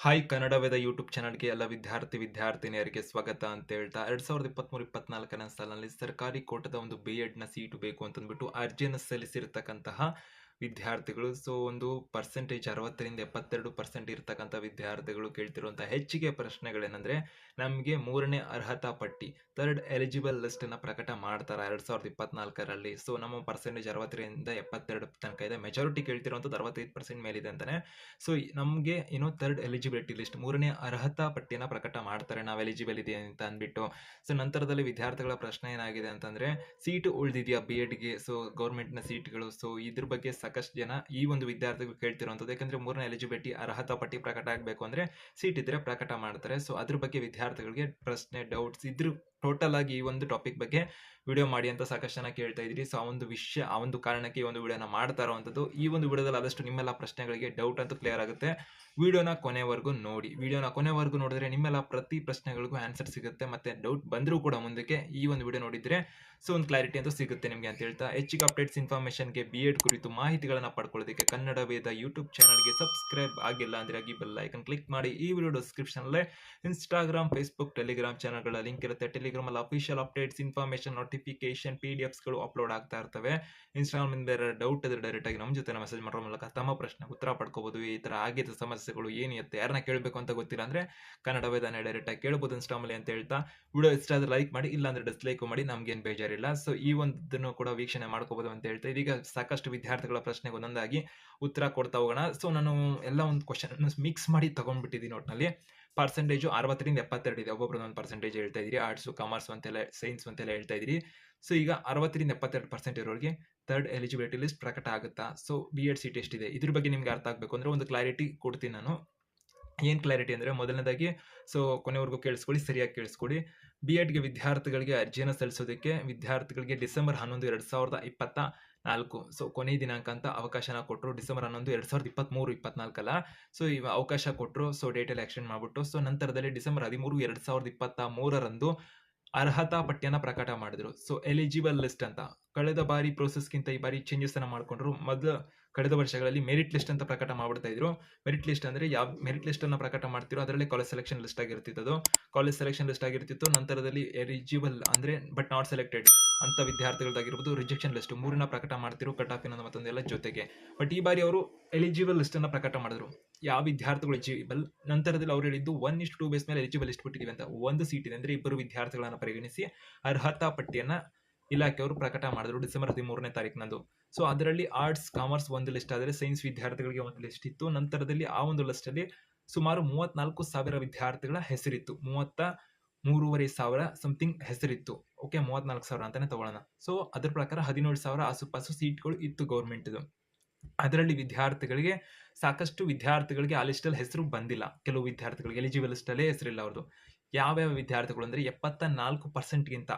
Hi Kannada Veda YouTube ಚಾನಲ್ಗೆ ಎಲ್ಲ ವಿದ್ಯಾರ್ಥಿ, ವಿದ್ಯಾರ್ಥಿನಿಯರಿಗೆ ಸ್ವಾಗತ ಅಂತ ಹೇಳ್ತಾ ಎರಡ್ ಸಾವಿರದ ಇಪ್ಪತ್ಮೂರು, ಇಪ್ಪತ್ನಾಲ್ಕನೇ ಸಾಲಿನಲ್ಲಿ ಸರ್ಕಾರಿ ಕೋಟದ ಒಂದು ಬಿ ಎಡ್ನ ಸೀಟು ಬೇಕು ಅಂತಂದ್ಬಿಟ್ಟು ಅರ್ಜಿಯನ್ನು ಸಲ್ಲಿಸಿರ್ತಕ್ಕಂತಹ ವಿದ್ಯಾರ್ಥಿಗಳು. ಸೊ ಒಂದು ಪರ್ಸೆಂಟೇಜ್ ಅರವತ್ತರಿಂದ ಎಪ್ಪತ್ತೆರಡು ಪರ್ಸೆಂಟ್ ಇರ್ತಕ್ಕಂಥ ವಿದ್ಯಾರ್ಥಿಗಳು ಕೇಳ್ತಿರುವಂಥ ಹೆಚ್ಚಿಗೆ ಪ್ರಶ್ನೆಗಳೇನೆಂದರೆ, ನಮಗೆ ಮೂರನೇ ಅರ್ಹತಾ ಪಟ್ಟಿ ಥರ್ಡ್ ಎಲಿಜಿಬಲ್ ಲಿಸ್ಟನ್ನು ಪ್ರಕಟ ಮಾಡ್ತಾರೆ ಎರಡು ಸಾವಿರದ ಇಪ್ಪತ್ನಾಲ್ಕರಲ್ಲಿ. ಸೊ ನಮ್ಮ ಪರ್ಸೆಂಟೇಜ್ ಅರವತ್ತರಿಂದ ಎಪ್ಪತ್ತೆರಡು ತನಕ ಇದೆ. ಮೆಜಾರಿಟಿ ಕೇಳ್ತಿರುವಂಥದ್ದು ಅರವತ್ತೈದು ಪರ್ಸೆಂಟ್ ಮೇಲಿದೆ ಅಂತಾನೆ. ಸೊ ನಮಗೆ ಏನೋ ಥರ್ಡ್ ಎಲಿಜಿಬಿಲಿಟಿ ಲಿಸ್ಟ್ ಮೂರನೇ ಅರ್ಹತಾ ಪಟ್ಟಿಯನ್ನು ಪ್ರಕಟ ಮಾಡ್ತಾರೆ ನಾವು ಎಲಿಜಿಬಲ್ ಇದೆ ಅಂತ ಅಂದ್ಬಿಟ್ಟು. ಸೊ ನಂತರದಲ್ಲಿ ವಿದ್ಯಾರ್ಥಿಗಳ ಪ್ರಶ್ನೆ ಏನಾಗಿದೆ ಅಂತಂದರೆ, ಸೀಟು ಉಳಿದಿದೆಯಾ ಬಿ ಎಡ್ಗೆ ಸೊ ಗೌರ್ಮೆಂಟ್ನ ಸೀಟ್ಗಳು. ಸೊ ಇದ್ರ ಬಗ್ಗೆ ಸಾಕಷ್ಟು ಜನ ಈ ಒಂದು ವಿದ್ಯಾರ್ಥಿಗಳು ಕೇಳ್ತಿರುವಂಥದ್ದು. ಯಾಕಂದ್ರೆ ಮೂರನೇ ಎಲಿಜಿಬಿಲಿಟಿ ಅರ್ಹತಾ ಪಟ್ಟಿ ಪ್ರಕಟ ಆಗಬೇಕು ಅಂದ್ರೆ ಸೀಟ್ ಇದ್ರೆ ಪ್ರಕಟ ಮಾಡ್ತಾರೆ. ಸೊ ಅದ್ರ ಬಗ್ಗೆ ವಿದ್ಯಾರ್ಥಿಗಳಿಗೆ ಪ್ರಶ್ನೆ ಡೌಟ್ಸ್ ಇದ್ರ ಟೋಟಲ್ ಆಗಿ ಈ ಒಂದು ಟಾಪಿಕ್ ಬಗ್ಗೆ ವಿಡಿಯೋ ಮಾಡಿ ಅಂತ ಸಾಕಷ್ಟು ಜನ ಕೇಳ್ತಾ ಇದ್ರಿ ಸೊ ಆ ಒಂದು ವಿಷಯ, ಆ ಒಂದು ಕಾರಣಕ್ಕೆ ಈ ಒಂದು ವಿಡಿಯೋನ ಮಾಡ್ತಾ ಇರುವಂಥದ್ದು. ಈ ಒಂದು ವಿಡಿಯೋದಲ್ಲಿ ಆದಷ್ಟು ನಿಮ್ಮೆಲ್ಲ ಪ್ರಶ್ನೆಗಳಿಗೆ ಡೌಟ್ ಅಂತೂ ಕ್ಲಿಯರ್ ಆಗುತ್ತೆ. ವಿಡಿಯೋನ ಕೊನೆವರೆಗೂ ನೋಡಿ. ವಿಡಿಯೋನ ಕೊನೆವರೆಗೂ ನೋಡಿದ್ರೆ ನಿಮ್ಮೆಲ್ಲ ಪ್ರತಿ ಪ್ರಶ್ನೆಗಳಿಗೂ ಆನ್ಸರ್ ಸಿಗುತ್ತೆ. ಮತ್ತೆ ಡೌಟ್ ಬಂದರೂ ಕೂಡ ಮುಂದಕ್ಕೆ ಈ ಒಂದು ವಿಡಿಯೋ ನೋಡಿದ್ರೆ ಸೊ ಒಂದು ಕ್ಲಾರಿಟಿ ಅಂತೂ ಸಿಗುತ್ತೆ ನಿಮಗೆ ಅಂತ ಹೇಳ್ತಾ. ಹೆಚ್ಚಿಗೆ ಅಪ್ಡೇಟ್ಸ್ ಇನ್ಫಾರ್ಮೇಷನ್ಗೆ ಬಿ ಎಡ್ ಕುರಿತು ಮಾಹಿತಿಗಳನ್ನು ಪಡ್ಕೊಳ್ಳೋದಕ್ಕೆ ಕನ್ನಡ ವೇದ ಯೂಟ್ಯೂಬ್ ಚಾನಲ್ಗೆ ಸಬ್ಸ್ಕ್ರೈಬ್ ಆಗಿಲ್ಲ ಅಂದರೆ ಆಗಿ ಬೆಲ್ ಐಕನ್ ಕ್ಲಿಕ್ ಮಾಡಿ. ಈ ವಿಡಿಯೋ ಡಿಸ್ಕ್ರಿಪ್ಷನಲ್ಲೇ ಇನ್ಸ್ಟಾಗ್ರಾಮ್ ಫೇಸ್ಬುಕ್ ಟೆಲಿಗ್ರಾಮ್ ಚಾನಲ್ಗಳ ಲಿಂಕ್ ಇರುತ್ತೆ. ಟೆಲಿಗ್ರಾಮಲ್ಲಿ official updates information notification P D ಎಫ್ಸ್ಗಳು upload ಆಗ್ತಾ ಇರ್ತವೆ. ಇನ್ಸ್ಟಾಗ್ರಾಮ್ ಇಂದ ಬೇರೆ ಡೌಟ್ ಇದ್ರೆ ಡೈರೆಕ್ಟಾಗಿ ನಮ್ಮ ಜೊತೆ ಮೆಸೇಜ್ ಮಾಡೋ ಮೂಲಕ ತಮ್ಮ ಪ್ರಶ್ನೆ ಉತ್ತರ ಪಡ್ಕೋಬಹುದು ಈ ಥರ ಆಗಿದ್ದ ಸಮಸ್ಯೆಗಳು ಏನು ಇರುತ್ತೆ, ಯಾರನ್ನ ಕೇಳಬೇಕು ಅಂತ ಗೊತ್ತಿಲ್ಲ ಅಂದರೆ ಕನ್ನಡ ವೇದನೆ ಡೈರೆಕ್ಟಾಗಿ ಕೇಳ್ಬೋದು ಇನ್ಸ್ಟಾಮಲ್ಲಿ ಅಂತ ಹೇಳ್ತಾ ವಿಡಿಯೋ ಇಷ್ಟ ಆದ್ರೆ ಲೈಕ್ ಮಾಡಿ ಇಲ್ಲ ಅಂದ್ರೆ ಡಿಸ್ಲೈಕ್ ಮಾಡಿ, ನಮ್ಗೇನು ಬೇಜಾರಿಲ್ಲ. ಸೊ ಈ ಒಂದನ್ನು ಕೂಡ ವೀಕ್ಷಣೆ ಮಾಡ್ಕೋಬಹುದು ಅಂತ ಹೇಳ್ತಾ ಇದೀಗ ಸಾಕಷ್ಟು ವಿದ್ಯಾರ್ಥಿಗಳ ಪ್ರಶ್ನೆಗೆ ಒಂದೊಂದಾಗಿ ಉತ್ತರ ಕೊಡ್ತಾ ಹೋಗೋಣ. ಸೊ ನಾನು ಎಲ್ಲ ಒಂದು ಕ್ವಶನ್ ಮಿಕ್ಸ್ ಮಾಡಿ ತಗೊಂಡ್ಬಿಟ್ಟಿದ್ದೀನಿ ಒಟ್ಟಿನಲ್ಲಿ ಪರ್ಸೆಂಟೇಜು ಅರವತ್ತರಿಂದ ಎಪ್ಪತ್ತೆರಡು ಇದೆ. ಒಬ್ಬೊಬ್ರು ಒಂದು ಪರ್ಸೆಂಟೇಜ್ ಹೇಳ್ತಾ ಇದ್ದೀರಿ. ಆರ್ಟ್ಸು ಕಾಮರ್ಸ್ ಅಂತೆಲ್ಲ ಸೈನ್ಸ್ ಅಂತೆಲ್ಲ ಹೇಳ್ತಾ ಇದ್ದೀರಿ. ಸೊ ಈಗ ಅರವತ್ತರಿಂದ ಎಪ್ಪತ್ತೆರಡು ಪರ್ಸೆಂಟ್ ಇರೋರಿಗೆ ಥರ್ಡ್ ಎಲಿಜಿಬಿಲಿಟಿ ಲಿಸ್ಟ್ ಪ್ರಕಟ ಆಗುತ್ತಾ? So B ed C test ಇದೆ? ಇದ್ರ ಬಗ್ಗೆ ನಿಮ್ಗೆ ಅರ್ಥ ಆಗಬೇಕು ಅಂದರೆ ಒಂದು ಕ್ಲಾರಿಟಿ ಕೊಡ್ತೀನಿ ನಾನು. ಏನು ಕ್ಲಾರಿಟಿ ಅಂದರೆ ಮೊದಲನೇದಾಗಿ ಸೊ ಕೊನೆವರೆಗೂ ಕೇಳಿಸ್ಕೊಳ್ಳಿ, ಸರಿಯಾಗಿ ಕೇಳಿಸ್ಕೊಳ್ಳಿ. ಬಿ ಎಡ್ಗೆ ವಿದ್ಯಾರ್ಥಿಗಳಿಗೆ ಅರ್ಜಿಯನ್ನು ಸಲ್ಲಿಸೋದಕ್ಕೆ ವಿದ್ಯಾರ್ಥಿಗಳಿಗೆ ಡಿಸೆಂಬರ್ ಹನ್ನೊಂದು, ಎರಡು ಸಾವಿರದ ಇಪ್ಪತ್ತ ನಾಲ್ಕು. ಸೊ ಕೊನೆ ದಿನಾಂಕ ಅಂತ ಅವಕಾಶನ ಕೊಟ್ಟರು ಡಿಸೆಂಬರ್ ಹನ್ನೊಂದು ಎರಡು ಸಾವಿರದ ಇಪ್ಪತ್ತ್ಮೂರು ಇಪ್ಪತ್ನಾಲ್ಕಲ್ಲ. ಸೊ ಇವ ಅವಕಾಶ ಕೊಟ್ಟರು ಸೊ ಡೇಟಲ್ಲಿ ಎಕ್ಸ್ಟೆಂಡ್ ಮಾಡಿಬಿಟ್ಟು. ಸೊ ನಂತರದಲ್ಲಿ ಡಿಸೆಂಬರ್ ಹದಿಮೂರು ಎರಡು ಸಾವಿರದ ಇಪ್ಪತ್ತ ಮೂರರಂದು ಅರ್ಹತಾ ಪಟ್ಟಿಯನ್ನು ಪ್ರಕಟ ಮಾಡಿದ್ರು. ಸೊ ಎಲಿಜಿಬಲ್ ಲಿಸ್ಟ್ ಅಂತ. ಕಳೆದ ಬಾರಿ ಪ್ರೋಸೆಸ್ಗಿಂತ ಈ ಬಾರಿ ಚೇಂಜಸ್ ಅನ್ನ ಮಾಡ್ಕೊಂಡ್ರು. ಮೊದಲು ಕಳೆದ ವರ್ಷಗಳಲ್ಲಿ ಮೆರಿಟ್ ಲಿಸ್ಟ್ ಅಂತ ಪ್ರಕಟ ಮಾಡ್ಬಿಡ್ತಾ ಇದ್ರು. ಮೆರಿಟ್ ಲಿಸ್ಟ್ ಅಂದರೆ ಯಾವ ಮೆರಿಟ್ ಲಿಸ್ಟ್ ಅನ್ನ ಪ್ರಕಟ ಮಾಡ್ತಿರೋ ಅದರಲ್ಲಿ ಕಾಲೇಜ್ ಸೆಲೆಕ್ಷನ್ ಲಿಸ್ಟ್ ಆಗಿರ್ತಿತ್ತು ಅದು ಕಾಲೇಜ್ ಸೆಲೆಕ್ಷನ್ ಲಿಸ್ಟ್ ಆಗಿರ್ತಿತ್ತು. ನಂತರದಲ್ಲಿ ಎಲಿಜಿಬಲ್ ಅಂದರೆ ಬಟ್ ನಾಟ್ ಸೆಲೆಕ್ಟೆಡ್ ಅಂತ ವಿದ್ಯಾರ್ಥಿಗಳದ್ದಾಗಿರ್ಬೋದು ರಿಜೆಕ್ಷನ್ ಲಿಸ್ಟ್ ಮೂರನ್ನ ಪ್ರಕಟ ಮಾಡ್ತಿರೋ ಕಟ್ ಆಫ್ ಇನ್ನೊಂದು ಮತ್ತೊಂದೆಲ್ಲ ಜೊತೆಗೆ. ಬಟ್ ಈ ಬಾರಿ ಅವರು ಎಲಿಜಿಬಲ್ ಲಿಸ್ಟ್ ಅನ್ನ ಪ್ರಕಟ ಮಾಡಿದ್ರು. ಯಾವ ವಿದ್ಯಾರ್ಥಿಗಳು ಎಲಿಜಿಬಲ್ ನಂತರದಲ್ಲಿ ಅವ್ರು ಹೇಳಿದ್ದು ಒನ್ ಇಷ್ಟು ಟೂ ಬೇಸ್ ಮೇಲೆ ಎಲಿಜಿಬಲ್ ಲಿಸ್ಟ್ ಬಿಟ್ಟಿದ್ದೀವಿ ಅಂತ. ಒಂದು ಸೀಟ್ ಇದೆ ಅಂದ್ರೆ ಇಬ್ಬರು ವಿದ್ಯಾರ್ಥಿಗಳನ್ನ ಪರಿಗಣಿಸಿ ಅರ್ಹತಾ ಪಟ್ಟಿಯನ್ನ ಇಲಾಖೆಯವರು ಪ್ರಕಟ ಮಾಡಿದ್ರು ಡಿಸೆಂಬರ್ ಹದಿಮೂರನೇ ತಾರೀಕಿನಂದು. ಸೊ ಅದರಲ್ಲಿ ಆರ್ಟ್ಸ್ ಕಾಮರ್ಸ್ ಒಂದು ಲಿಸ್ಟ್ ಆದರೆ ಸೈನ್ಸ್ ವಿದ್ಯಾರ್ಥಿಗಳಿಗೆ ಒಂದು ಲಿಸ್ಟ್ ಇತ್ತು. ನಂತರದಲ್ಲಿ ಆ ಒಂದು ಲಿಸ್ಟಲ್ಲಿ ಸುಮಾರು ಮೂವತ್ನಾಲ್ಕು ಸಾವಿರ ವಿದ್ಯಾರ್ಥಿಗಳ ಹೆಸರಿತ್ತು. ಮೂವತ್ತ ಮೂರುವರೆ ಸಾವಿರ ಸಮಥಿಂಗ್ ಹೆಸರಿತ್ತು. ಓಕೆ ಮೂವತ್ನಾಲ್ಕು ಸಾವಿರ ಅಂತಾನೆ ತಗೊಳ್ಳೋಣ. ಸೊ ಅದ್ರ ಪ್ರಕಾರ ಹದಿನೇಳು ಸಾವಿರ ಆಸುಪಾಸು ಸೀಟ್ಗಳು ಇತ್ತು ಗೌರ್ಮೆಂಟ್ದು ಅದರಲ್ಲಿ ವಿದ್ಯಾರ್ಥಿಗಳಿಗೆ ಸಾಕಷ್ಟು ವಿದ್ಯಾರ್ಥಿಗಳಿಗೆ ಆ ಲಿಸ್ಟಲ್ಲಿ ಹೆಸರು ಬಂದಿಲ್ಲ. ಕೆಲವು ವಿದ್ಯಾರ್ಥಿಗಳಿಗೆ ಎಲಿಜಿಬಲ್ ಲಿಸ್ಟಲ್ಲೇ ಹೆಸರಿಲ್ಲ ಅವ್ರದ್ದು ಯಾವ್ಯಾವ ವಿದ್ಯಾರ್ಥಿಗಳು ಅಂದರೆ ಎಪ್ಪತ್ತ ನಾಲ್ಕು ಪರ್ಸೆಂಟ್ಗಿಂತ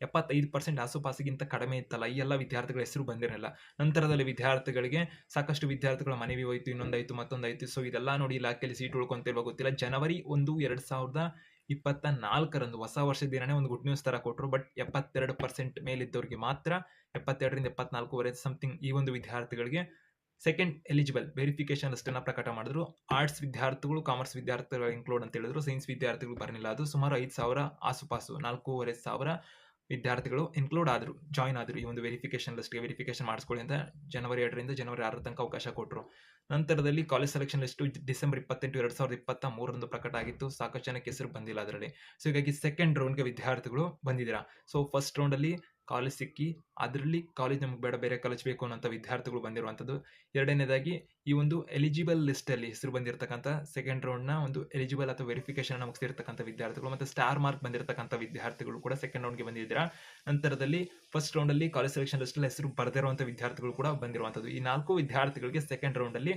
ಎಪ್ಪತ್ತೈದು ಪರ್ಸೆಂಟ್ ಆಸುಪಾಸಿಗಿಂತ ಕಡಿಮೆ ಇತ್ತಲ್ಲ, ಈ ಎಲ್ಲ ವಿದ್ಯಾರ್ಥಿಗಳ ಹೆಸರು ಬಂದಿರಲಿಲ್ಲ. ನಂತರದಲ್ಲಿ ವಿದ್ಯಾರ್ಥಿಗಳಿಗೆ ಸಾಕಷ್ಟು ವಿದ್ಯಾರ್ಥಿಗಳ ಮನವಿ ಹೋಯಿತು, ಇನ್ನೊಂದಾಯಿತು, ಮತ್ತೊಂದಾಯಿತು. ಸೊ ಇದೆಲ್ಲ ನೋಡಿ ಇಲಾಖೆಯಲ್ಲಿ ಸೀಟ್ ಉಳ್ಕೊಂತಿಲ್ವ ಗೊತ್ತಿಲ್ಲ. ಜನವರಿ ಒಂದು, ಎರಡು ಸಾವಿರದ ಇಪ್ಪತ್ತ ನಾಲ್ಕರಂದು ಹೊಸ ವರ್ಷದ ದಿನನೇ ಒಂದು ಗುಡ್ ನ್ಯೂಸ್ ತರ ಕೊಟ್ಟರು ಬಟ್ ಎಪ್ಪತ್ತೆರಡು ಪರ್ಸೆಂಟ್ ಮೇಲಿದ್ದವ್ರಿಗೆ ಮಾತ್ರ ಎಪ್ಪತ್ತೆರಡರಿಂದ ಎಪ್ಪತ್ನಾಲ್ಕುವರೆ ಸಮಥಿಂಗ್ ಈ ಒಂದು ವಿದ್ಯಾರ್ಥಿಗಳಿಗೆ ಸೆಕೆಂಡ್ ಎಲಿಜಿಬಲ್ ವೆರಿಫಿಕೇಶನ್ ಲಿಸ್ಟನ್ನು ಪ್ರಕಟ ಮಾಡಿದ್ರು. ಆರ್ಟ್ಸ್ ವಿದ್ಯಾರ್ಥಿಗಳು ಕಾಮರ್ಸ್ ವಿದ್ಯಾರ್ಥಿಗಳು ಇನ್ಕ್ಲೂಡ್ ಅಂತ ಹೇಳಿದ್ರು. ಸೈನ್ಸ್ ವಿದ್ಯಾರ್ಥಿಗಳು ಬರಲಿಲ್ಲ ಅದು. ಸುಮಾರು ಐದು ಸಾವಿರ ಆಸುಪಾಸು, ನಾಲ್ಕೂವರೆ ಸಾವಿರ ವಿದ್ಯಾರ್ಥಿಗಳು ಇನ್ಕ್ಲೂಡ್ ಆದರು ಜಾಯ್ನ್ ಆದರು ಈ ಒಂದು ವೆರಿಫಿಕೇಶನ್ ಲಿಸ್ಟ್ಗೆ ವೆರಿಫಿಕೇಶನ್ ಮಾಡಿಸ್ಕೊಳ್ಳಿ ಅಂತ ಜನವರಿ ಎರಡರಿಂದ ಜನವರಿ ಆರರ ತನಕ ಅವಕಾಶ ಕೊಟ್ಟರು ನಂತರದಲ್ಲಿ ಕಾಲೇಜ್ ಸೆಲೆಕ್ಷನ್ ಲಿಸ್ಟು ಡಿಸೆಂಬರ್ ಇಪ್ಪತ್ತೆಂಟು, ಎರಡು ಸಾವಿರದ ಇಪ್ಪತ್ತ ಮೂರರಂದು ಪ್ರಕಟ ಆಗಿತ್ತು. ಸಾಕಷ್ಟು ಜನಕ್ಕೆ ಹೆಸರು ಬಂದಿಲ್ಲ ಅದರಲ್ಲಿ. ಸೊ ಹೀಗಾಗಿ ಸೆಕೆಂಡ್ ರೌಂಡ್ಗೆ ವಿದ್ಯಾರ್ಥಿಗಳು ಬಂದಿದ್ದೀರಾ. ಸೊ ಫಸ್ಟ್ ರೌಂಡಲ್ಲಿ ಕಾಲೇಜ್ ಸಿಕ್ಕಿ ಅದರಲ್ಲಿ ಕಾಲೇಜ್ ನಮಗೆ ಬೇಡ ಬೇರೆ ಕಾಲೇಜ್ ಬೇಕು ಅನ್ನೋಂಥ ವಿದ್ಯಾರ್ಥಿಗಳು ಬಂದಿರುವಂಥದ್ದು. ಎರಡನೇದಾಗಿ ಈ ಒಂದು ಎಲಿಜಿಬಲ್ ಲಿಸ್ಟಲ್ಲಿ ಹೆಸರು ಬಂದಿರತಕ್ಕಂಥ ಸೆಕೆಂಡ್ ರೌಂಡ್ನ ಒಂದು ಎಲಿಜಿಬಲ್ ಅಥವಾ ವೆರಿಫಿಕೇಶನ್ ಮುಗಿಸಿರ್ತಕ್ಕಂಥ ವಿದ್ಯಾರ್ಥಿಗಳು ಮತ್ತು ಸ್ಟಾರ್ ಮಾರ್ಕ್ ಬಂದಿರತಕ್ಕಂಥ ವಿದ್ಯಾರ್ಥಿಗಳು ಕೂಡ ಸೆಕೆಂಡ್ ರೌಂಡ್ಗೆ ಬಂದಿದ್ದೀರಾ. ನಂತರದಲ್ಲಿ ಫಸ್ಟ್ ರೌಂಡಲ್ಲಿ ಕಾಲೇಜ್ ಸೆಲೆಕ್ಷನ್ ಲಿಸ್ಟಲ್ಲಿ ಹೆಸರು ಬರೆದಿರುವಂಥ ವಿದ್ಯಾರ್ಥಿಗಳು ಕೂಡ ಬಂದಿರುವಂಥದ್ದು. ಈ ನಾಲ್ಕು ವಿದ್ಯಾರ್ಥಿಗಳಿಗೆ ಸೆಕೆಂಡ್ ರೌಂಡಲ್ಲಿ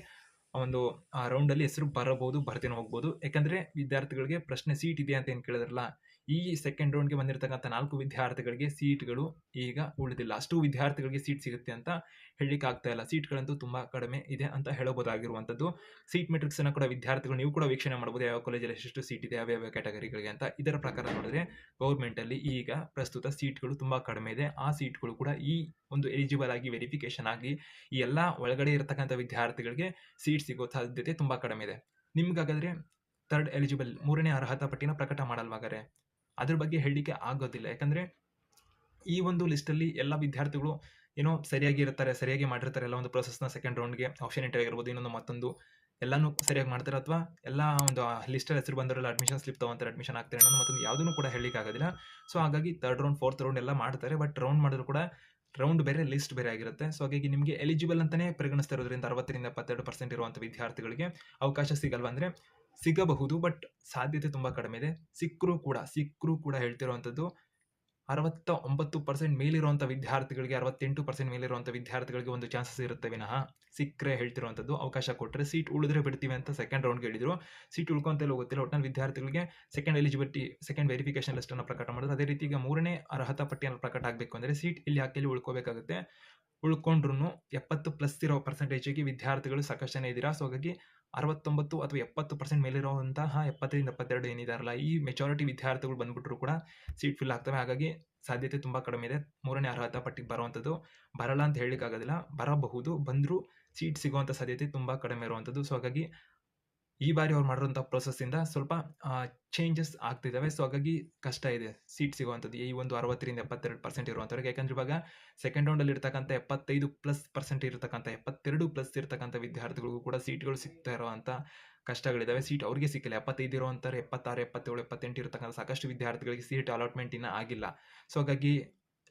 ಒಂದು, ಆ ರೌಂಡಲ್ಲಿ ಹೆಸರು ಬರಬಹುದು ಬರ್ತೀನಿ ಹೋಗ್ಬೋದು. ಯಾಕಂದ್ರೆ ವಿದ್ಯಾರ್ಥಿಗಳಿಗೆ ಪ್ರಶ್ನೆ ಸೀಟ್ ಇದೆ ಅಂತ ಏನು ಕೇಳಿದ್ರಲ್ಲ, ಈ ಸೆಕೆಂಡ್ ರೌಂಡ್ಗೆ ಬಂದಿರತಕ್ಕಂಥ ನಾಲ್ಕು ವಿದ್ಯಾರ್ಥಿಗಳಿಗೆ ಸೀಟ್ಗಳು ಈಗ ಉಳಿದಿಲ್ಲ. ಅಷ್ಟು ವಿದ್ಯಾರ್ಥಿಗಳಿಗೆ ಸೀಟ್ ಸಿಗುತ್ತೆ ಅಂತ ಹೇಳಲಿಕ್ಕೆ ಆಗ್ತಾ ಇಲ್ಲ. ಸೀಟ್ಗಳಂತೂ ತುಂಬ ಕಡಿಮೆ ಇದೆ ಅಂತ ಹೇಳಬಹುದಾಗಿರುವಂಥದ್ದು. ಸೀಟ್ ಮೆಟ್ರಿಕ್ಸ್ ಅನ್ನ ಕೂಡ ವಿದ್ಯಾರ್ಥಿಗಳು, ನೀವು ಕೂಡ ವೀಕ್ಷಣೆ ಮಾಡಬಹುದು ಯಾವ ಕಾಲೇಜಲ್ಲಿ ಎಷ್ಟು ಸೀಟ್ ಇದೆ, ಯಾವ ಯಾವ ಕ್ಯಾಟಗರಿಗಳಿಗೆ ಅಂತ. ಇದರ ಪ್ರಕಾರ ನೋಡಿದ್ರೆ ಗೌರ್ಮೆಂಟಲ್ಲಿ ಈಗ ಪ್ರಸ್ತುತ ಸೀಟ್ಗಳು ತುಂಬ ಕಡಿಮೆ ಇದೆ. ಆ ಸೀಟ್ಗಳು ಕೂಡ ಈ ಒಂದು ಎಲಿಜಿಬಲ್ ಆಗಿ ವೆರಿಫಿಕೇಶನ್ ಆಗಿ ಈ ಎಲ್ಲ ಒಳಗಡೆ ಇರತಕ್ಕಂಥ ವಿದ್ಯಾರ್ಥಿಗಳಿಗೆ ಸೀಟ್ ಸಿಗೋ ಸಾಧ್ಯತೆ ತುಂಬಾ ಕಡಿಮೆ ಇದೆ. ನಿಮ್ಗಾಗಾದ್ರೆ ಥರ್ಡ್ ಎಲಿಜಿಬಲ್ ಮೂರನೇ ಅರ್ಹತಾ ಪಟ್ಟಿನ ಪ್ರಕಟ ಮಾಡಲ್ವಾಗಾರೆ? ಅದ್ರ ಬಗ್ಗೆ ಹೇಳಲಿಕ್ಕೆ ಆಗೋದಿಲ್ಲ. ಯಾಕಂದ್ರೆ ಈ ಒಂದು ಲಿಸ್ಟಲ್ಲಿ ಎಲ್ಲ ವಿದ್ಯಾರ್ಥಿಗಳು ಏನೋ ಸರಿಯಾಗಿ ಇರ್ತಾರೆ, ಸರಿಯಾಗಿ ಮಾಡಿರ್ತಾರೆ. ಎಲ್ಲ ಒಂದು ಪ್ರೊಸೆಸ್ನ ಸೆಕೆಂಡ್ ರೌಂಡ್ಗೆ ಆಪ್ಷನ್ ಇಂಟರ್ ಆಗಿರ್ಬೋದು, ಇನ್ನೊಂದು ಮತ್ತೊಂದು ಎಲ್ಲಾನು ಸರಿಯಾಗಿ ಮಾಡ್ತಾರೆ ಅಥವಾ ಎಲ್ಲ ಒಂದು ಲಿಸ್ಟಲ್ಲಿ ಹೆಸರು ಬಂದವರೆಲ್ಲ ಅಡ್ಮಿಷನ್ ಸ್ಲಿಪ್ ತೊಗೊಂತಾರೆ ಅಡ್ಮಿಷನ್ ಆಗ್ತಾರೆ ಅನ್ನೋದು ಮತ್ತೊಂದು ಯಾವುದನ್ನು ಕೂಡ ಹೇಳಲಿಕ್ಕೆ ಆಗೋದಿಲ್ಲ. ಸೊ ಹಾಗಾಗಿ ತರ್ಡ್ ರೌಂಡ್ ಫೋರ್ತ್ ರೌಂಡ್ ಎಲ್ಲ ಮಾಡ್ತಾರೆ. ಬಟ್ ರೌಂಡ್ ಮಾಡಿದ್ರು ಕೂಡ ರೌಂಡ್ ಬೇರೆ, ಲಿಸ್ಟ್ ಬೇರೆ ಆಗಿರುತ್ತೆ. ಸೊ ಹಾಗಾಗಿ ನಿಮಗೆ ಎಲಿಜಿಬಲ್ ಅಂತಲೇ ಪರಿಗಣಿಸ್ತಾ ಇರೋದ್ರಿಂದ ಅರವತ್ತರಿಂದ ಎಪ್ಪತ್ತೆರಡು ಪರ್ಸೆಂಟ್ ಇರುವಂಥ ವಿದ್ಯಾರ್ಥಿಗಳಿಗೆ ಅವಕಾಶ ಸಿಗಲ್ವಾ ಅಂದರೆ ಸಿಗಬಹುದು ಬಟ್ ಸಾಧ್ಯತೆ ತುಂಬ ಕಡಿಮೆ ಇದೆ. ಸಿಕ್ಕರೂ ಕೂಡ ಸಿಕ್ಕರೂ ಕೂಡ ಹೇಳ್ತಿರುವಂಥದ್ದು ಅರವತ್ತ ಒಂಬತ್ತು ಪರ್ಸೆಂಟ್ ಮೇಲಿರುವಂಥ ವಿದ್ಯಾರ್ಥಿಗಳಿಗೆ, ಅರವತ್ತೆಂಟು ಪರ್ಸೆಂಟ್ ಮೇಲಿರುವಂಥ ವಿದ್ಯಾರ್ಥಿಗಳಿಗೆ ಒಂದು ಚಾನ್ಸಸ್ ಇರುತ್ತೆ ವಿನಃ. ಸಿಕ್ಕರೆ ಹೇಳ್ತಿರುವಂಥದ್ದು ಅವಕಾಶ ಕೊಟ್ಟರೆ ಸೀಟ್ ಉಳಿದ್ರೆ ಬಿಡ್ತೀವಿ ಅಂತ ಸೆಕೆಂಡ್ ರೌಂಡ್ಗೆ ಹೇಳಿದ್ರು. ಸೀಟ್ ಉಳ್ಕೊಂತೆಲ್ಲ ಹೋಗುತ್ತಿಲ್ಲ ಒಟ್ಟಿನ ವಿದ್ಯಾರ್ಥಿಗಳಿಗೆ ಸೆಕೆಂಡ್ ಎಲಿಜಿಬಿಲಿಟಿ ಸೆಕೆಂಡ್ ವೆರಿಫಿಕೇಶನ್ ಲಿಸ್ಟನ್ನು ಪ್ರಕಟ ಮಾಡಿದ್ರು. ಅದೇ ರೀತಿ ಈಗ ಮೂರನೇ ಅರ್ಹತಾ ಪಟ್ಟಿಯನ್ನು ಪ್ರಕಟ ಆಗಬೇಕು ಅಂದರೆ ಸೀಟ್ ಇಲ್ಲಿ ಇಲ್ಲಿ ಉಳ್ಕೋಬೇಕಾಗುತ್ತೆ? ಉಳ್ಕೊಂಡ್ರು ಎಪ್ಪತ್ತು ಪ್ಲಸ್ ಇರೋ ಪರ್ಸೆಂಟೇಜಿಗೆ ವಿದ್ಯಾರ್ಥಿಗಳು ಸಾಕಷ್ಟು ಜನ ಇದ್ದೀರಾ? ಸೊ ಹಾಗಾಗಿ ಅರವತ್ತೊಂಬತ್ತು ಅಥವಾ ಎಪ್ಪತ್ತು ಪರ್ಸೆಂಟ್ ಮೇಲಿರುವಂತಹ ಎಪ್ಪತ್ತರಿಂದ ಎಪ್ಪತ್ತೆರಡು ಏನಿದಾರಲ್ಲ, ಈ ಮೆಚಾರಿಟಿ ವಿದ್ಯಾರ್ಥಿಗಳು ಬಂದ್ಬಿಟ್ರು ಕೂಡ ಸೀಟ್ ಫಿಲ್ ಆಗ್ತವೆ. ಹಾಗಾಗಿ ಸಾಧ್ಯತೆ ತುಂಬ ಕಡಿಮೆ ಇದೆ. ಮೂರನೇ ಅರ್ಹತಾ ಪಟ್ಟಿಗೆ ಬರುವಂಥದ್ದು. ಬರಲ್ಲ ಅಂತ ಹೇಳಲಿಕ್ಕಾಗೋದಿಲ್ಲ. ಬರಬಹುದು. ಬಂದರೂ ಸೀಟ್ ಸಿಗುವಂಥ ಸಾಧ್ಯತೆ ತುಂಬ ಕಡಿಮೆ ಇರುವಂಥದ್ದು. ಸೊ ಹಾಗಾಗಿ ಈ ಬಾರಿ ಅವ್ರು ಮಾಡಿರೋಂಥ ಪ್ರೊಸೆಸ್ಸಿಂದ ಸ್ವಲ್ಪ ಚೇಂಜಸ್ ಆಗ್ತಿದ್ದಾವೆ ಸೊ ಹಾಗಾಗಿ ಕಷ್ಟ ಇದೆ. ಸೀಟ್ ಸಿಗುವಂಥದ್ದು. ಈ ಒಂದು ಅರವತ್ತರಿಂದ ಎಪ್ಪತ್ತೆರಡು ಪರ್ಸೆಂಟ್ ಇರುವಂಥವ್ರಿಗೆ. ಯಾಕಂದ್ರೆ ಇವಾಗ ಸೆಕೆಂಡ್ ರೌಂಡಲ್ಲಿ ಇರ್ತಕ್ಕಂಥ ಎಪ್ಪತ್ತೈದು ಪ್ಲಸ್ ಪರ್ಸೆಂಟ್ ಇರತಕ್ಕಂಥ, ಎಪ್ಪತ್ತೆರಡು ಪ್ಲಸ್ ಇರತಕ್ಕಂಥ ವಿದ್ಯಾರ್ಥಿಗಳಿಗೂ ಕೂಡ ಸೀಟ್ಗಳು ಸಿಗ್ತಾ ಇರುವಂಥ ಕಷ್ಟಗಳಿದ್ದಾವೆ ಸೀಟ್ ಅವ್ರಿಗೆ ಸಿಕ್ಕಿಲ್ಲ. ಎಪ್ಪತ್ತೈದು ಇರುವಂಥವ್ರು ಎಪ್ಪತ್ತಾರು, ಎಪ್ಪತ್ತೇಳು, ಎಪ್ಪತ್ತೆಂಟು ಇರತಕ್ಕಂಥ ಸಾಕಷ್ಟು ವಿದ್ಯಾರ್ಥಿಗಳಿಗೆ ಸೀಟ್ ಅಲಾಟ್ಮೆಂಟ್ ಇನ್ನೂ ಆಗಿಲ್ಲ. ಸೊ ಹಾಗಾಗಿ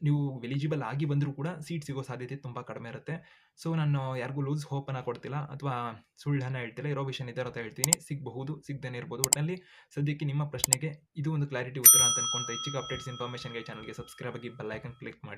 ನೀವು ಎಲಿಜಿಬಲ್ ಆಗಿ ಬಂದರೂ ಕೂಡ ಸೀಟ್ ಸಿಗೋ ಸಾಧ್ಯತೆ ತುಂಬ ಕಡಿಮೆ ಇರುತ್ತೆ. ಸೊ ನಾನು ಯಾರಿಗೂ ಲೂಸ್ ಹೋಪನ್ನು ಕೊಡ್ತಿಲ್ಲ ಅಥವಾ ಸುಳ್ಳನ್ನು ಹೇಳ್ತಿಲ್ಲ, ಇರೋ ವಿಷಯ ನಿಧಾರ ಹೇಳ್ತೀನಿ. ಸಿಗಬಹುದು, ಸಿಗದೇನೆ ಇರ್ಬೋದು. ಒಟ್ಟಿನಲ್ಲಿ ಸದ್ಯಕ್ಕೆ ನಿಮ್ಮ ಪ್ರಶ್ನೆಗೆ ಇದು ಒಂದು ಕ್ಲಾರಿಟಿ ಉತ್ತರ ಅಂತ ಅನ್ಕೊಂತ ಹೆಚ್ಚಿಗೆ ಅಪ್ಡೇಟ್ಸ್ ಇನ್ಫಾರ್ಮೇಷನ್ಗೆ ಚಾನಲ್ಗೆ ಸಬ್ಸ್ಕ್ರೈಬ್ ಆಗಿ ಬೆಲ್ ಐಕನ್ ಕ್ಲಿಕ್ ಮಾಡಿ.